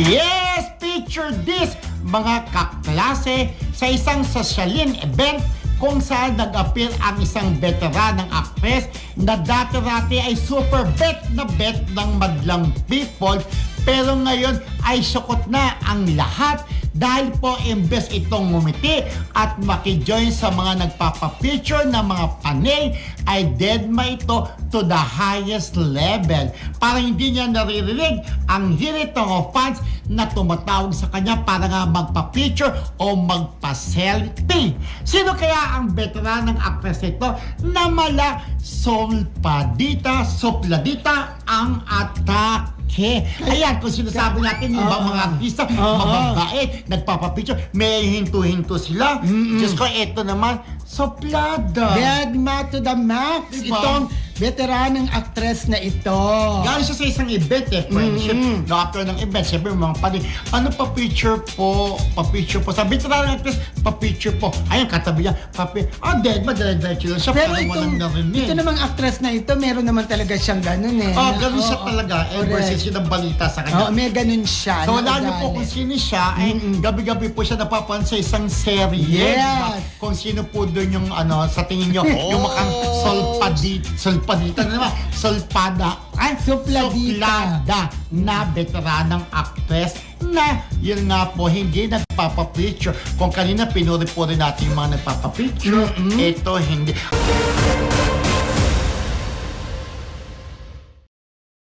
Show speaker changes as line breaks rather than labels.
Yes! Picture this! Mga kaklase sa isang sosyalin event kung saan nag-appear ang isang veteranang actress na dati-rati ay super bet na bet ng madlang people pero ngayon ay sukot na ang lahat dahil po imbes itong ngumiti at makijoin sa mga nagpapapicture ng mga panay ay deadma ito to the highest level. Para hindi niya naririnig ang hirit ng fans na tumatawag sa kanya para nga magpa-picture o magpa-selfie. Sino kaya ang veteranang actress ito na mala solpadita, sopladita ang atake? Ayan, kung sinasabi natin yung ibang mga artista,
Oo.
mababait, nagpapapicture, may hinto-hinto sila. Diyos ko, eto naman, soplada.
Deadma to the max.
Diba?
Itong veteranang actress na ito.
Galing siya sa isang event eh, friendship.
Mm-hmm.
No, after ng event, siyempre mga pali, ano pa picture po, pa picture po. Ito na actress, pa picture po. Ayun, katabi niya, papi, ah, dead, madala-diretso lang siya,
Pero
parang walang
itong,
narinig.
ito namang actress na ito, meron naman talaga siyang ganun eh.
Oh, ganun siya
oo,
talaga. Ever
correct.
since yun ang balita sa kanya.
Oo, may ganun siya.
So, wala niyo po kung sino siya, ay gabi-gabi po siya napapan sa isang serye.
Yes.
diba? Kung sino po doon yung, ano, sa tingin nyo, yung makang solpadita, solpadita na naman, solpada, ay,
Supladita.
suplada na veteranang actress na yun nga po, hindi nagpapapicture. Kung kanina pinuri po rin natin yung mga nagpapapicture, ito hindi.